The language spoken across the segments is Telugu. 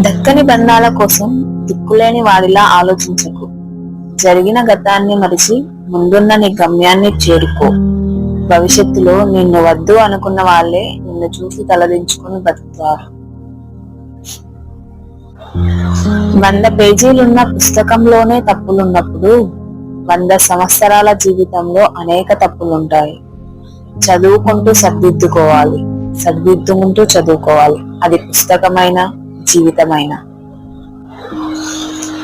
దక్కని బంధాల కోసం దిక్కులేని వాడిలా ఆలోచించకు. జరిగిన గతాన్ని మరిచి ముందున్న నీ గమ్యాన్ని చేరుకో. భవిష్యత్తులో నిన్ను వద్దు అనుకున్న వాళ్ళే నిన్ను చూసి తలదించుకుని బతుకుతారు. వంద పేజీలున్న పుస్తకంలోనే తప్పులున్నప్పుడు వంద సంవత్సరాల జీవితంలో అనేక తప్పులుంటాయి. చదువుకుంటూ సర్దిద్దుకోవాలి. సర్దిద్దుకుంటూ చదువుకోవాలి. అది పుస్తకమైన జీవితమైన.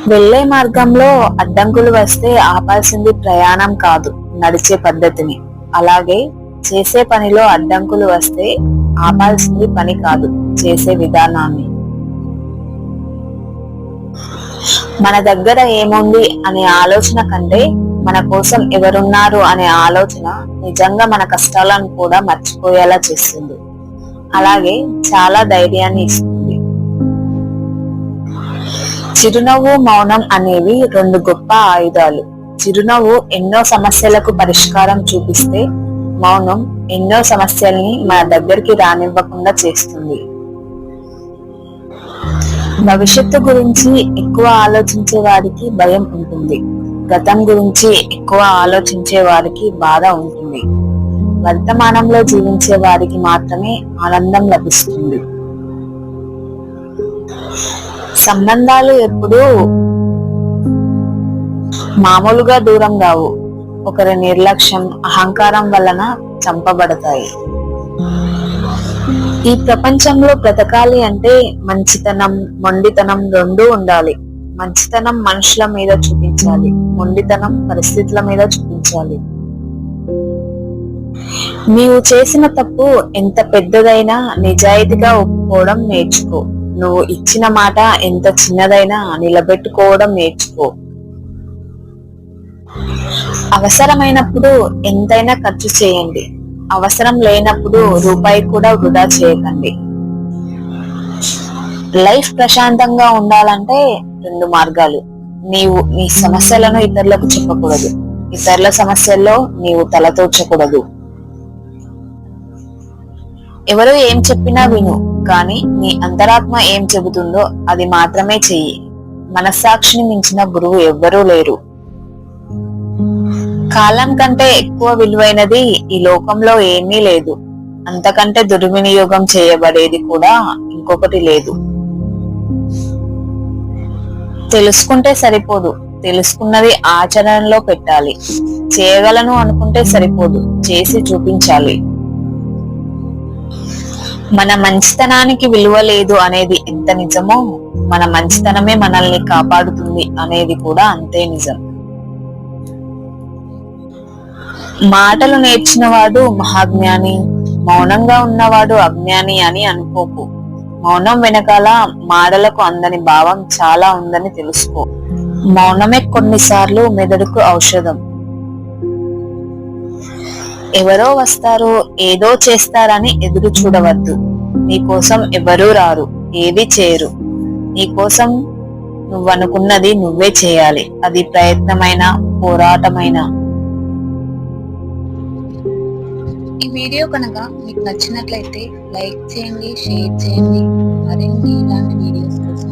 వెళ్ళే మార్గంలో అడ్డంకులు వస్తే ఆపాల్సింది ప్రయాణం కాదు నడిచే పద్ధతిని. అలాగే చేసే పనిలో అడ్డంకులు వస్తే ఆపాల్సింది పని కాదు చేసే విధానాన్ని. మన దగ్గర ఏముంది అనే ఆలోచన కంటే మన కోసం ఎవరున్నారు అనే ఆలోచన నిజంగా మన కష్టాలను కూడా మర్చిపోయేలా చేస్తుంది. అలాగే చాలా ధైర్యాన్ని ఇస్తుంది. చిరునవ్వు మౌనం అనేవి రెండు గొప్ప ఆయుధాలు. చిరునవ్వు ఎన్నో సమస్యలకు పరిష్కారం చూపిస్తే మౌనం ఎన్నో సమస్యల్ని మన దగ్గరికి రానివ్వకుండా చేస్తుంది. భవిష్యత్తు గురించి ఎక్కువ ఆలోచించే వారికి భయం ఉంటుంది. గతం గురించి ఎక్కువ ఆలోచించే వారికి బాధ ఉంటుంది. వర్తమానంలో జీవించే వారికి మాత్రమే ఆనందం లభిస్తుంది. సంబంధాలు ఎప్పుడూ మామూలుగా దూరం కావు. ఒకరి నిర్లక్ష్యం అహంకారం వలన చంపబడతాయి. ఈ ప్రపంచంలో బ్రతకాలి అంటే మంచితనం మొండితనం రెండూ ఉండాలి. మంచితనం మనుషుల మీద చూపించాలి. మొండితనం పరిస్థితుల మీద చూపించాలి. నీవు చేసిన తప్పు ఎంత పెద్దదైనా నిజాయితీగా ఒప్పుకోవడం నేర్చుకో. నువ్వు ఇచ్చిన మాట ఎంత చిన్నదైనా నిలబెట్టుకోవడం నేర్చుకో. అవసరమైనప్పుడు ఎంతైనా ఖర్చు చేయండి. అవసరం లేనప్పుడు రూపాయి కూడా వృధా చేయకండి. లైఫ్ ప్రశాంతంగా ఉండాలంటే రెండు మార్గాలు. నీవు నీ సమస్యలను ఇతరులకు చెప్పకూడదు. ఇతరుల సమస్యల్లో నీవు తలతోచకూడదు ఎవరు ఏం చెప్పినా విను కానీ నీ అంతరాత్మ ఏం చెబుతుందో అది మాత్రమే చెయ్యి. మనస్సాక్షిని మించిన గురువు ఎవ్వరూ లేరు. కాలం కంటే ఎక్కువ విలువైనది ఈ లోకంలో ఏమీ లేదు. అంతకంటే దుర్వినియోగం చేయబడేది కూడా ఇంకొకటి లేదు. తెలుసుకుంటే సరిపోదు. తెలుసుకున్నది ఆచరణలో పెట్టాలి. చేయగలను అనుకుంటే సరిపోదు. చేసి చూపించాలి. మన మంచితనానికి విలువ లేదు అనేది ఎంత నిజమో మన మంచితనమే మనల్ని కాపాడుతుంది అనేది కూడా అంతే నిజం. మాటలు నేర్చినవాడు మహాజ్ఞాని మౌనంగా ఉన్నవాడు అజ్ఞాని అని అనుకోకు. మౌనం వెనకాల మాటలకు అందని భావం చాలా ఉందని తెలుసుకో. మౌనమే కొన్నిసార్లు మెదడుకు ఔషధం. ఎవరో వస్తారు ఏదో చేస్తారని ఎదురు చూడవద్దు. నీకోసం ఎవరూ రారు ఏవి చేయరు. నీకోసం నువ్వనుకున్నది నువ్వే చేయాలి. అది ప్రయత్నమైన పోరాటమైన. ఈ వీడియో కనుక మీకు నచ్చినట్లయితే లైక్ చేయండి షేర్ చేయండి. మరిన్ని ఇలాంటి వీడియోస్ కోసం